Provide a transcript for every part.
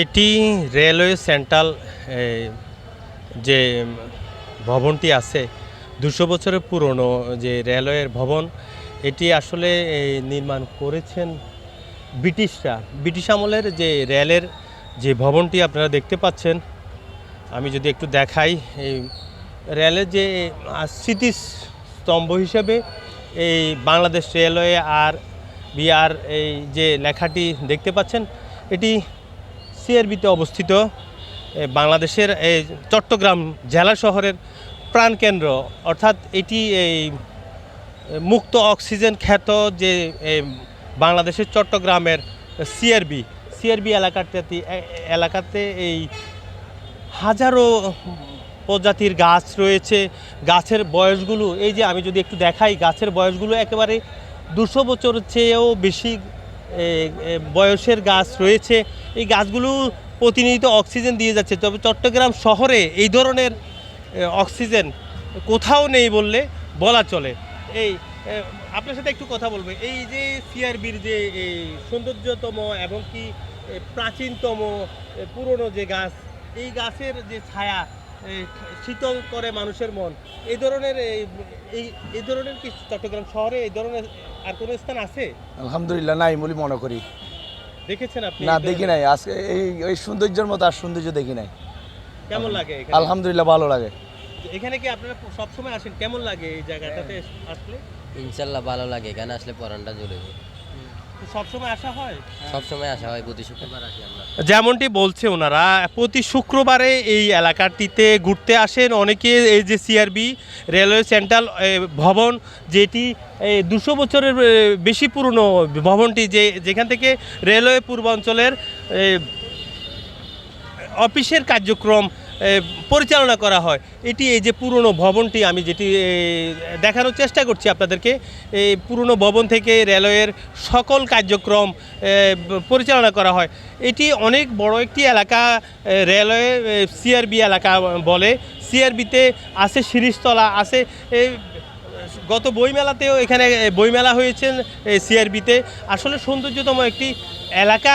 এটি railway central যে ভবনটি আছে, দুশো বছরের পুরনো যে রেলওয়ের ভবন, এটি আসলে নির্মাণ করেছেন ব্রিটিশরা। ব্রিটিশ আমলের যে রেলের যে ভবনটি আপনারা দেখতে পাচ্ছেন, আমি যদি একটু দেখাই এই রেলের যে স্মৃতিস্তম্ভ হিসেবে এই বাংলাদেশ রেলওয়ে আর বিআর এই যে লেখাটি দেখতে পাচ্ছেন, এটি সিআরবিতে অবস্থিত বাংলাদেশের এই চট্টগ্রাম জেলা শহরের প্রাণকেন্দ্র। অর্থাৎ এটি এই মুক্ত অক্সিজেন খ্যাত যে বাংলাদেশের চট্টগ্রামের সিআরবি। সিআরবি এলাকাতে এলাকাতে এই হাজারো প্রজাতির গাছ রয়েছে। গাছের বয়সগুলো, এই যে আমি যদি একটু দেখাই, গাছের বয়সগুলো একেবারে দুশো বছর চেয়েও বেশি বয়সের গাছ রয়েছে। এই গাছগুলো প্রতিনিয়ত অক্সিজেন দিয়ে যাচ্ছে। তবে চট্টগ্রাম শহরে এই ধরনের অক্সিজেন কোথাও নেই বললে বলা চলে। এই আপনার সাথে একটু কথা বলব। এই যে সিআরবির যে এই সৌন্দর্যতম এবং কি প্রাচীনতম পুরনো যে গাছ, এই গাছের যে ছায়া শীতল করে মানুষের মন। এই ধরনের এই- এই এই ধরনের কি চট্টগ্রাম শহরে এই ধরনের আর কোনো স্থান আছে? আলহামদুলিল্লাহ নাই বলে মনে করি। দেখেছেন আপনি? না দেখি নাই। আজকে এই এই সৌন্দর্যের মতো আর সৌন্দর্য দেখি নাই। কেমন লাগে আলহামদুলিল্লাহ ভালো লাগে। এখানে কি আপনারা সবসময় আসেন? কেমন লাগে এই জায়গাটাতে আসলে? ইনশাল্লাহ ভালো লাগে। এখানে আসলে পরানটা জ্বলে যায় সবসময় আসা হয়? সব আসা হয় প্রতি শুক্রবার আসি আমরা। যেমনটি বলছে ওনারা প্রতি শুক্রবারে এই এলাকাটিতে ঘুরতে আসেন অনেকে এই যে সিআরবি রেলওয়ে সেন্ট্রাল ভবন যেটি দুশো বছরের বেশি পুরনো ভবনটি যে যেখান থেকে রেলওয়ে পূর্বাঞ্চলের অফিসের কার্যক্রম পরিচালনা করা হয়। এটি এই যে পুরনো ভবনটি, আমি যেটি দেখানোর চেষ্টা করছি আপনাদেরকে, এই পুরনো ভবন থেকে রেলওয়ের সকল কার্যক্রম পরিচালনা করা হয়। এটি অনেক বড় একটি এলাকা রেলওয়ে সিআরবি এলাকা বলে। সিআরবিতে আছে শিরিষতলা আছে গত বইমেলাতেও এখানে বইমেলা হয়েছে সিআরবিতে। আসলে সৌন্দর্যতম একটি এলাকা,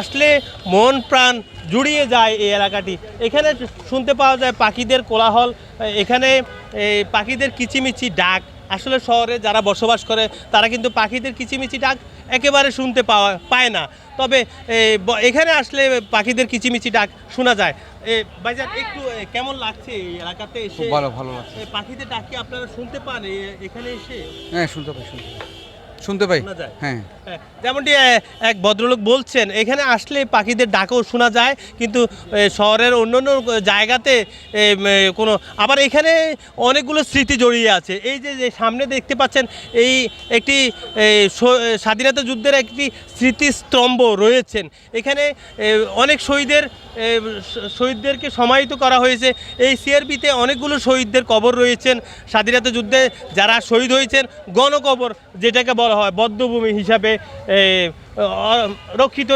আসলে মন প্রাণ জুড়িয়ে যায় এই এলাকাটি। এখানে শুনতে পাওয়া যায় পাখিদের কোলাহল এখানে এই পাখিদের কিচিমিচি ডাক। আসলে শহরে যারা বসবাস করে তারা কিন্তু পাখিদের কিচিমিচি ডাক একেবারে শুনতে পাওয়া পায় না। তবে এখানে আসলে পাখিদের কিচিমিচি ডাক শোনা যায়। এ, ভাইজান একটু কেমন লাগছে এই এলাকাতে এসে? ভালো ভালো লাগছে। পাখিদের ডাক কি আপনারা শুনতে পান এখানে এসে? হ্যাঁ শুনতে পাই শুনতে পাই। শুনতে পাই। হ্যাঁ। হ্যাঁ, যেমনটি এক ভদ্রলোক বলছেন এখানে আসলে পাখিদের ডাকও শোনা যায় কিন্তু শহরের অন্য অন্য জায়গাতে কোনো আবার এখানে অনেকগুলো স্মৃতি জড়িয়ে আছে। এই যে সামনে দেখতে পাচ্ছেন এই একটি স্বাধীনতা যুদ্ধের একটি স্মৃতিস্তম্ভ রয়েছেন। এখানে অনেক শহীদের শহীদদেরকে সমাহিত করা হয়েছে। এই সিআরবিতে অনেকগুলো শহীদদের কবর রয়েছেন। স্বাধীনতা যুদ্ধে যারা শহীদ হয়েছেন গণকবর যেটাকে বলা হয় বদ্ধভূমি হিসাবে রক্ষিত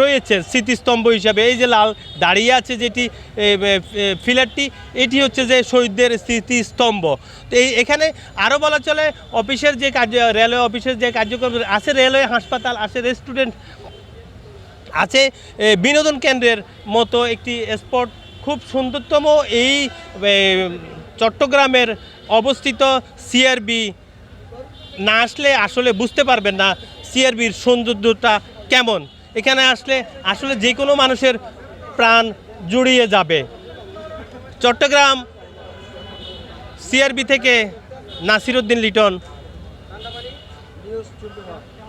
রয়েছে স্মৃতিস্তম্ভ হিসাবে। এই যে লাল দাঁড়িয়ে আছে যেটি ফিলারটি, এটি হচ্ছে যে শহীদদের স্মৃতিস্তম্ভ। তো এই, এখানে আরও বলা চলে, অফিসের যে কার্য, রেলওয়ে অফিসের যে কার্যক্রম আছে, রেলওয়ে হাসপাতাল আছে, রেস্টুরেন্ট আছে বিনোদন কেন্দ্রের মতো একটি স্পট। খুব সুন্দরতম এই চট্টগ্রামের অবস্থিত সিআরবি না আসলে আসলে বুঝতে পারবেন না সিআরবির সৌন্দর্যটা কেমন। এখানে আসলে আসলে যে কোনো মানুষের প্রাণ জুড়িয়ে যাবে। চট্টগ্রাম সিআরবি থেকে নাসিরুদ্দিন লিটন।